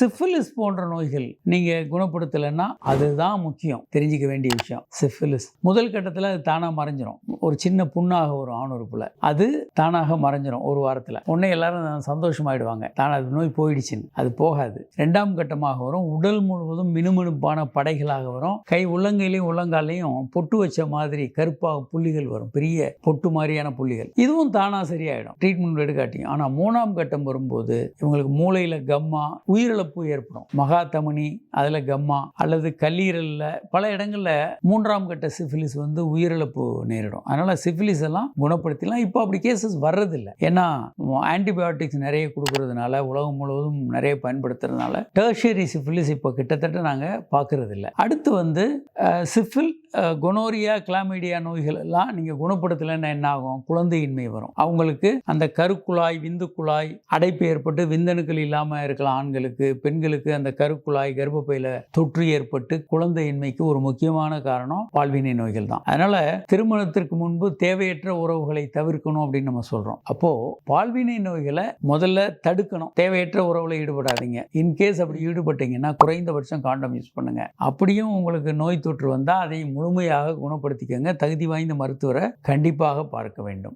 Syphilis போன்ற நோய்கள் நீங்க குணப்படுத்தலைன்னா அதுதான் முக்கியம். தெரிஞ்சுக்க வேண்டிய விஷயம். சிஃபிலிஸ் முதல் கட்டத்தில் அது தானாக மறைஞ்சிரும். ஒரு சின்ன புண்ணாக வரும் ஆணுறுப்புல. அது தானாக மறைஞ்சிரும் ஒரு வாரத்தில். உடனே எல்லாரும் சந்தோஷமாயிடுவாங்க. தானே அது நோய் போயிடுச்சுன்னு. அது போகாது. ரெண்டாம் கட்டமாக வரும். உடல் முழுவதும் மினுமினுப்பான படைகளாக வரும். கை உள்ளங்கையிலையும் உள்ளங்காலையும் பொட்டு வச்ச மாதிரி கருப்பாக புள்ளிகள் வரும். பெரிய பொட்டு மாதிரியான புள்ளிகள். இதுவும் தானாக சரியாயிடும். ட்ரீட்மெண்ட் எடுக்காட்டியும். ஆனால் மூணாம் கட்டம் வரும்போது இவங்களுக்கு மூளையில் கம்மா உயிரிழப்பு ஏற்படும். மகாதமனி அதில் கம்மா அல்லது கல்லீரலில் பல இடங்களில் மூன்றாம் கட்ட சிஃபிலிஸ் வந்து உயிரிழப்பு நேரிடும். அதனால் சிஃபிலிஸ் எல்லாம் குணப்படுத்திலாம் இப்போ அப்படி கேசஸ் வர்றதில்லை. ஏன்னா ஆன்டிபயோட்டிக்ஸ் நிறைய கொடுக்கறதுனால உலகம் முழுவதும் நிறைய பயன்படுத்துறதுனால டர்ஷரி சிஃபிலிஸ் இப்போ கிட்டத்தட்ட நாங்கள் பார்க்கறதில்ல. அடுத்து வந்து சிஃபில் கொனோரியா கிளாமீடியா நோய்கள் எல்லாம் நீங்கள் குணப்படுத்தலைன்னா என்ன ஆகும் குழந்தையின்மை வரும். அவங்களுக்கு அந்த கருக்குழாய் விந்துக்குழாய் அடைப்பு ஏற்பட்டு விந்தணுக்கள் இல்லாமல் இருக்கலாம். ஆண்களுக்கு பெண்களுக்கு அந்த கருக்குழாய் கர்ப்பப்பையில் தொற்று ஏற்பட்டு குழந்தையின்மைக்கு ஒரு முக்கியமான காரணம் பால்வினை நோய்கள் தான். அதனால் திருமணத்திற்கு முன்பு தேவையற்ற உறவுகளை தவிர்க்கணும் அப்படின்னு நம்ம சொல்கிறோம் அப்போது பால்வினை நோய்களை முதல்ல தடுக்கணும். தேவையற்ற உறவுல ஈடுபடாதீங்க. இன்கேஸ் அப்படி ஈடுபட்டீங்கன்னா குறைந்தபட்சம் காண்டம் யூஸ் பண்ணுங்கள் அப்படியும் உங்களுக்கு நோய் தொற்று வந்தால் அதையும் முழுமையாக குணப்படுத்திக்கங்க. தகுதி வாய்ந்த மருத்துவரை கண்டிப்பாக பார்க்க வேண்டும்.